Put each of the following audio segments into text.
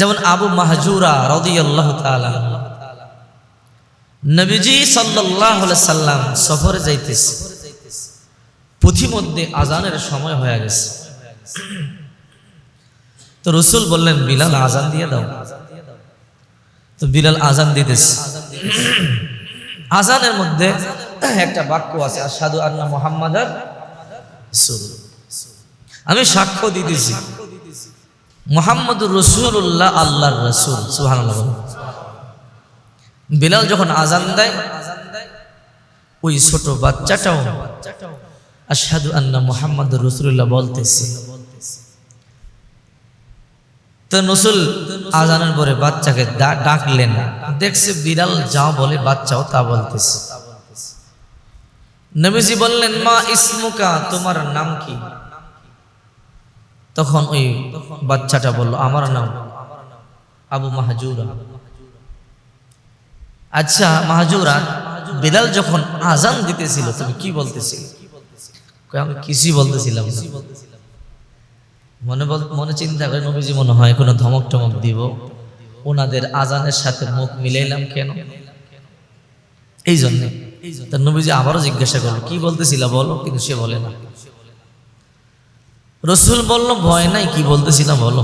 যেমন আবু মাহজুরা রদিয়াল্লাহ নবীজি আলাইহি সাল্লাম সফরে যাইতেছে। পথিমধ্যে আজানের সময় হয়ে গেছে। তো রসুল বললেন, বিলাল আজান দিয়ে দাও। তো বিলাল আজান দিতেছে। আজানের মধ্যে একটা বাক্য আছে আর সাধু আন্না মোহাম্মদ আমি সাক্ষ্য দিতেছি। মোহাম্মদ রসুল্লাহ আল্লাহর রসুল সুহান বিলাল যখন আজান দেয়, ওই ছোট বাচ্চাটাও আসাদু আন্না মোহাম্মদ রসুল্লাহ বলতেছে। তো নসুল আজানের পরে বাচ্চাকে ডাকলেন, দেখছে বিড়াল যা বলে বাচ্চাও তা বলতেছে। নবীজি বললেন, মা ইসমুকা, তোমার নাম কি? তখন ওই বাচ্চাটা বলল, আমার নাম আবু মাহাজুরা। আচ্ছা মাহাজুরা, বিলাল যখন আজান দিতেছিল, তুমি কি বলতেছিল? আমি কিছুই বলতেছিলাম মনে বল, মনে চিন্তা করে নবীজি মনে হয় কোনো ধমক টমক দিব। ওনাদের আজানের সাথে মুখ মিলাইলাম কেন? এই জন্যে তা নবীজি আবারও জিজ্ঞাসা করল, কি বলতেছিল বলো? কিন্তু সে বলে না। রসুল বলল, ভয় নাই, কি বলতেছিলাম বলো?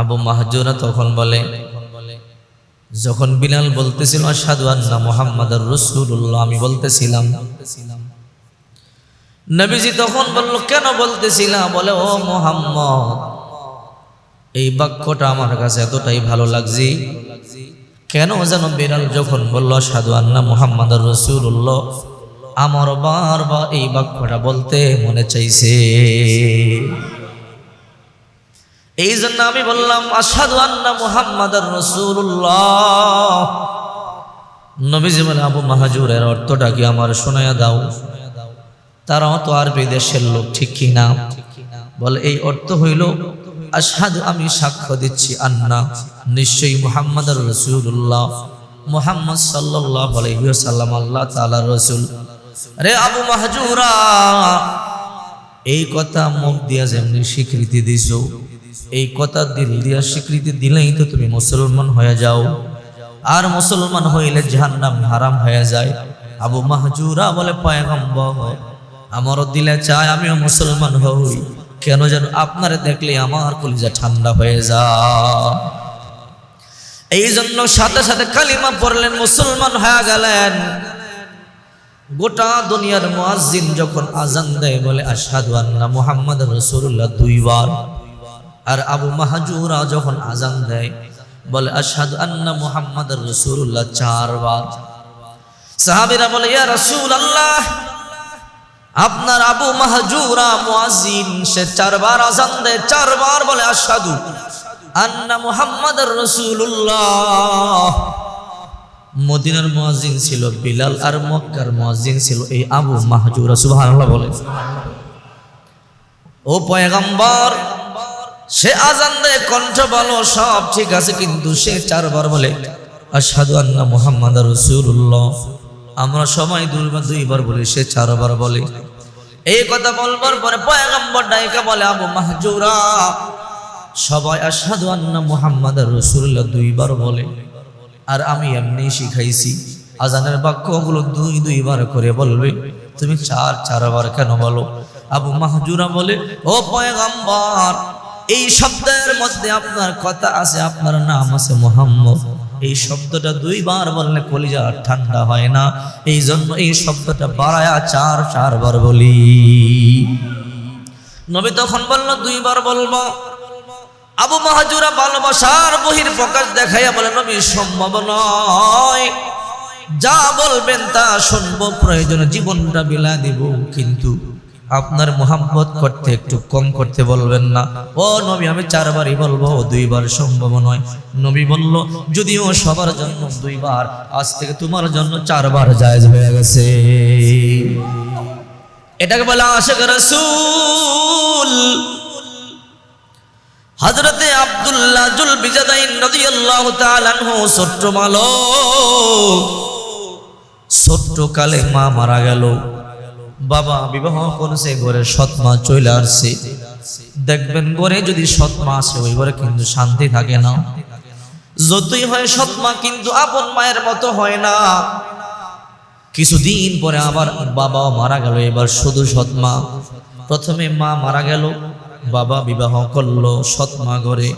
আবু মাহাজুরা তখন বলে, যখন বিলাল বলতেছিল সাধু মোহাম্মদ রসুল্লাহ আমি বলতেছিলাম। নবীজি তখন বলল, কেন বলতেছিলাম বলে, ও মোহাম্মদ, এই বাক্যটা আমার কাছে এতটাই ভালো লাগছে। কেন যেন বিড়াল যখন বলল সাধু আন্না মোহাম্মদ রসুল্লাহ আমার বারবার এই বাক্যটা বলতে মনে চাইছে। এই জন্য আমি বললাম আসাদু আন্না মোহাম্মদ রসুল্লাহ নবীজি বলে, আবু মাহাজুরের অর্থটা কি আমার শোনায়া দাও? তারাও তো আর বিদেশের লোক, ঠিক কি না? বলে, এই অর্থ হইল আসাদু আমি সাক্ষ্য দিচ্ছি আন্না, নিশ্চয়ই মুহাম্মদ রসুল্লাহ মুহাম্মদ সাল্লাহ আলহিসাল্লাম আল্লাহ তালা রসুল। রে আবু মাহজুরা, এই কথা মুখ দিয়া যেমনি স্বীকৃতি দিছ, এই কথা দিল দিয়া স্বীকৃতি দিলেই তো তুমি মুসলমান হয়ে যাও। আর মুসলমান হইলে জাহান্নাম হারাম হয়ে যায়। আবু মাহজুরা বলে, পয়গম্বর, আমারও দিলে চায় আমিও মুসলমান হই। কেন যেন আপনারে দেখলে আমার কলিজা ঠান্ডা হয়ে যায়। এই জন্য সাথে সাথে কালিমা পড়লেন, মুসলমান হয়ে গেলেন। গোটা দুনিয়ার মুয়াজ্জিন যখন আজান দেয় বলে, আশহাদু আন্না মুহাম্মদ রাসূলুল্লাহ দুইবার। আর আবু মাহাজুরা যখন আজান দেয় বলে, আশহাদু আন্না মুহাম্মদ রাসূলুল্লাহ চারবার। সাহাবীরা বলে, ইয়া রাসূলুল্লাহ, আপনার আবু মাহজুরা মুয়াজ্জিন, সে চারবার আজান দেয়, চারবার বলে, আশহাদু আন্না মুহাম্মাদুর রাসূলুল্লাহ মদিনার মুয়াজ্জিন ছিল বিলাল আর মক্কার মুয়াজ্জিন ছিল এই আবু মাহজুরা, সুবহানাল্লাহ বলে। ও পয়গম্বর, সে আজান দেয়, কণ্ঠ বলো, সব ঠিক আছে, কিন্তু সে চারবার বলে, আশহাদু আন্না মুহাম্মাদুর রাসূলুল্লাহ। আমরা সবাই দুইবার দুইবার বলি, সে চারবার বলে। এই কথা বলবার পরে পয়গম্বর ডাইকা বলে, আবু মাহজুরা। সবাই আসাদু আন্না মুহাম্মাদুর রাসূলুল্লাহ, দুইবার বলে। আর আমি এমনি শিখাইছি। আজানের বাক্যগুলো দুই দুইবার করে বলবে, তুমি চার চারবার কেন বলো? আবু মাহজুরা বলে, ও পয়গম্বর, এই শব্দের মধ্যে আপনার কথা আছে, আপনার নাম আছে মোহাম্মদ। এই শব্দটা দুইবার বললে কলিজা ঠান্ডা হয় না। এই জন্য এই শব্দটা বাড়ায়া চার চারবার বলি। নবী তখন বলল, দুইবার বলব? আবু মাহাজুরা ভালোবাসার বহির প্রকাশ দেখাইয়া বলে, নবী, সম্ভব নয়। যা বলবেন তা শুনব, প্রয়োজনে জীবনটা বিলা দিব। কিন্তু আপনার মোহাম্মত করতে একটু কম করতে বলবেন না। ও নবী, আমি চারবারই বলব, দুইবার সম্ভব নয়। নবী বলল, যদিও সবার জন্য দুইবার, আজ থেকে তোমার জন্য চারবার জায়েজ হয়ে গেছে। এটাকে বলে আশেখ রসুল। হজরতে আব্দুল্লাহ জুল বিজাদাইন রাদিয়াল্লাহু তাআলা আনহু ছোট্ট মালো ছোট্ট কালে মা মারা গেল। বাবা বিবাহ করেছে, ঘরে সৎ মা চলে আসছে। দেখবেন ঘরে যদি সৎমা আসে, ওই ঘরে কিন্তু শান্তি থাকে না। যতই হয় সৎমা কিন্তু আপন মায়ের মতো হয় না। কিছুদিন পরে আবার বাবাও মারা গেল, এবার শুধু সৎমা। প্রথমে মা মারা গেল, বাবা বিবাহ করল সৎমা ঘরে।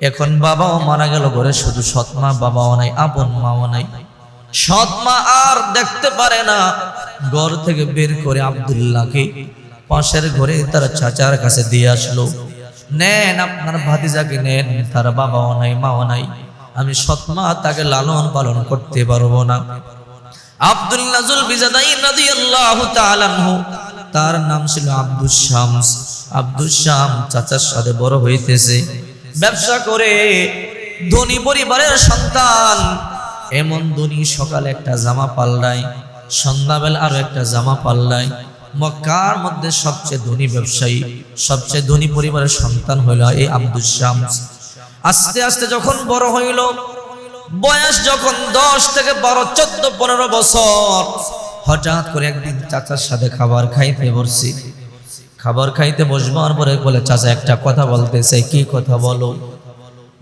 এখন বাবাও মারা গেল ঘরে, শুধু সৎমা, বাবাও নাই, আপন মাও নাই। সৎমা আর দেখতে পারে না। ঘর থেকে বের করে আবদুল্লাহকে পাশের ঘরে তার চাচার কাছে দিয়ে আসলো। নেন আপনার ভাতিজাকে, নেন, তার বাবাও নাই, মাও নাই। আমি সৎমা তাকে লালন পালন করতে পারব না। তার নাম ছিল আব্দুস শামস। আব্দুস শাম চাচার সাথে বড় হইতেছে। ব্যবসা করে ধনী পরিবারের সন্তান। এমন ধনী সকালে একটা জামা পাল্লায়, সন্ধ্যাবেলা আরও একটা জামা পাল্লায়। মক্কার মধ্যে সবচেয়ে ধনী ব্যবসায়ী, সবচেয়ে ধনী পরিবারের সন্তান হইল এই আব্দুস শামস। আস্তে আস্তে যখন বড় হইল, বয়স যখন দশ থেকে বারো, চোদ্দ, পনেরো বছর, হঠাৎ করে একদিন চাচার সাথে খাবার খাইতে বসছি খাবার খাইতে বসবার পরে বলে, চাচা, একটা কথা বলতে চাই কি কথা বলো?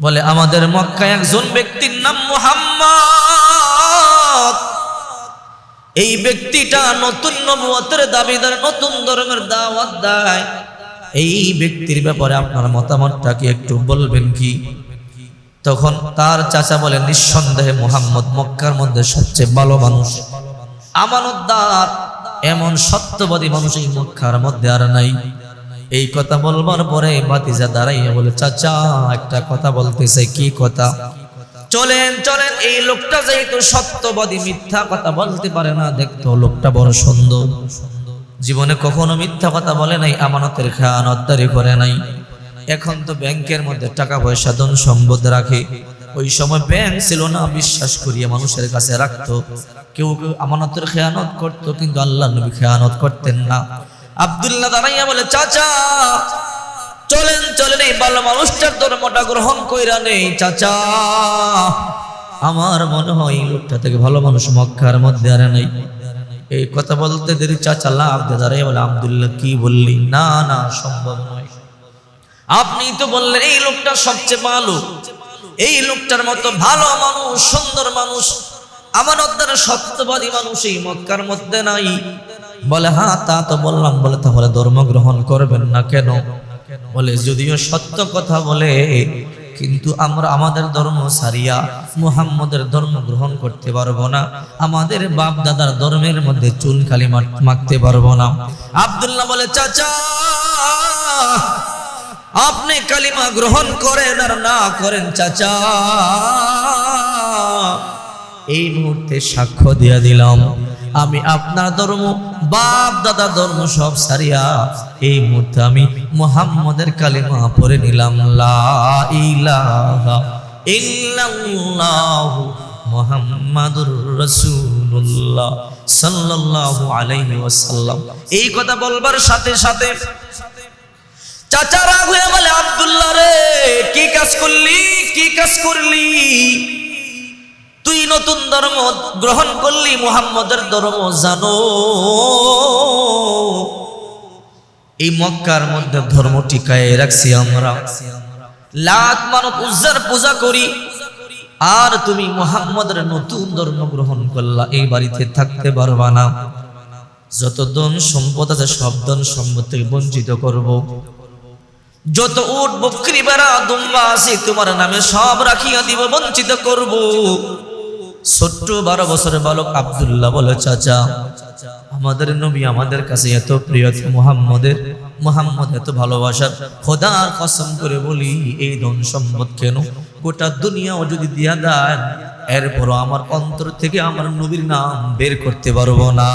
বলে, আমাদের মক্কায় একজন ব্যক্তির নাম মুহাম্মদ। এই ব্যক্তিটা নতুন নবুয়তের দাবিদার, নতুন ধর্মের দাওয়াত দেয়। এই ব্যক্তির ব্যাপারে আপনার মতামতটা কি একটু বলবেন কি? তখন তার চাচা বলে, নিঃসন্দেহে মোহাম্মদ মক্কার মধ্যে সবচেয়ে ভালো মানুষ। আমানতদার এমন সত্যবাদী মানুষ এই মক্কার মধ্যে আর নাই। এই কথা বলবার পরে বাতিজা দাঁড়াইয়া বলে, চাচা, একটা কথা বলতেছে। কি কথা? চলেন চলেন, এই লোকটা যেহেতু সত্যবাদী, মিথ্যা কথা বলতে পারে না। দেখতো লোকটা বড় সুন্দর। জীবনে কখনো মিথ্যা কথা বলে নাই, আমানতের খেয়ানতদারি করে নাই। এখন তো ব্যাংকের মধ্যে টাকা পয়সা, ধন সম্পদ রাখে। ওই সময় ব্যাংক ছিল না, বিশ্বাস করিয়ে মানুষের কাছে রাখতো। কেউ কেউ আমানতের খেয়ানত করতো, কিন্তু আল্লাহ নবী খেয়ানত করতেন না। আব্দুল্লাহ দাঁড়াইয়া বলে, চাচা, চলেন চলেন, এই ভালো মানুষটার ধর্মটা গ্রহণ কইরা নেই, চাচা। আমার মনে হয় এই লোকটা থেকে ভালো মানুষ মক্কার মধ্যে আর নেই। এই কথা বলতে দেরি, চাচা লাভ দে দাঁড়াই বলে, আব্দুল্লাহ, কি বললি? না না, সম্ভব নয়। আপনি তো বললেন, এই লোকটা সবচেয়ে ভালো। এই লোকটার মতো ভালো মানুষ, সুন্দর মানুষ আমার দ্বারা সত্যবাদী মানুষ এই মক্কার মধ্যে নাই। বলে হ্যাঁ তা তো বললাম। বলে, তাহলে ধর্ম গ্রহণ করবেন না কেন? বলে, যদিও সত্য কথা বলে, কিন্তু আমরা আমাদের ধর্ম সারিয়া মুহাম্মদের ধর্ম গ্রহণ করতে পারব না। আমাদের বাপ দাদার ধর্মের মধ্যে চুন খালি মাখতে পারব না। আব্দুল্লাহ বলে, চাচা, আপনি কালিমা গ্রহণ করেন আর না করেন, চাচা। এই মুহূর্তে সাক্ষ্য দিয়া দিলাম। আমি আপনার ধর্ম, বাপ দাদা ধর্ম সব সারিয়া এই মুহূর্তে আমি মোহাম্মদের কালিমা পড়ে নিলাম। মুহাম্মাদুর রাসূলুল্লাহ সাল্লাল্লাহু আলাইহি ওয়াসাল্লাম। এই কথা বলবার সাথে সাথে চাচা রাগ হয়ে বলে, আব্দুল্লাহ রে, কি কাজ করলি? কি কাজ করলি? তুই নতুন ধর্ম গ্রহণ করলি, মুহাম্মদের ধর্ম জানো। এই মক্কার মধ্যে ধর্ম টিকায় রাখছি আমরা। লাত মানত উজ্জার পূজা করি, আর তুমি মুহাম্মদের নতুন ধর্ম গ্রহণ করলা, এই বাড়িতে থাকতে পারবা না। যত ধন সম্পদ আছে, সব ধন সম্পদ থেকে বঞ্চিত করব। যত উট, বকরি, বেড়া, দুম্বা আছে, তোমার নামে সব রাখিয়া দিব, বঞ্চিত করব। ছোট্ট বারো বছরের বালক আবদুল্লাহ বলে, চাচা, আমাদের নবী আমাদের কাছে এত প্রিয় মুহাম্মদের, মুহাম্মদ এত ভালোবাসার। খোদার কসম করে বলি, এই ধন সম্পদ কেন? গোটা দুনিয়াও যদি দিয়া দেন, এরপরও আমার অন্তর থেকে আমার নবীর নাম বের করতে পারব না।